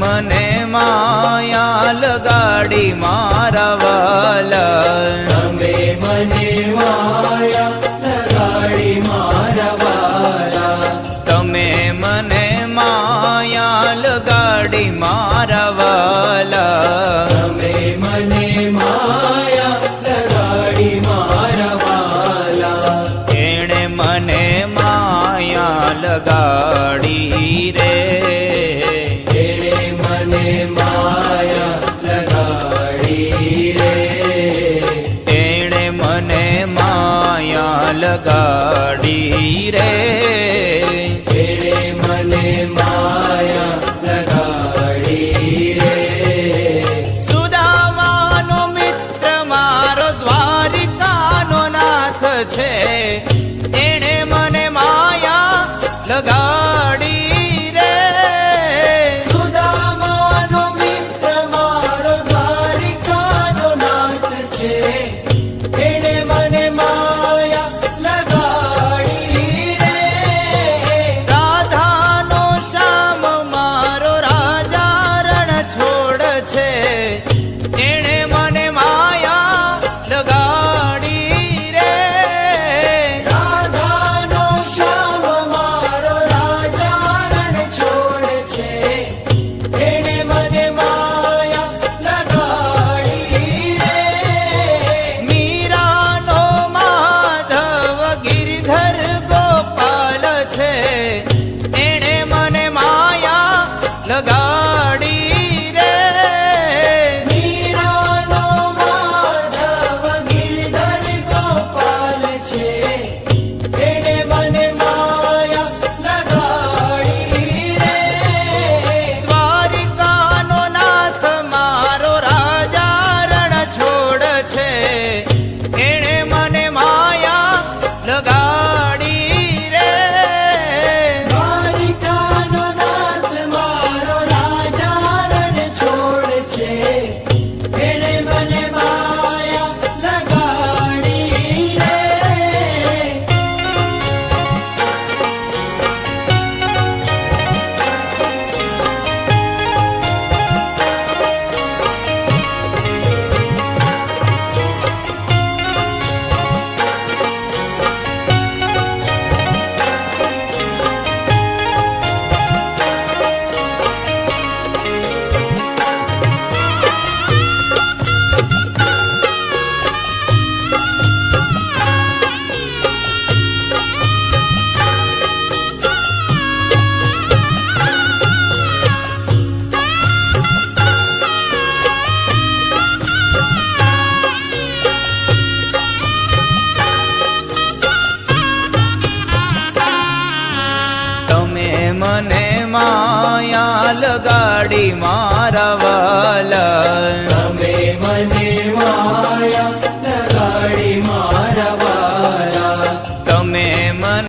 મને માયા લગાડી મારા વાલા તમે મને માયા લગાડી મારા વાલા તમે મને માયા લગાડી મારા વાલા તમે મને માયા લગાડી મારા વાલા એણે મને માયા લગાડી રે. મને માયા લગાડી મારા વાલા.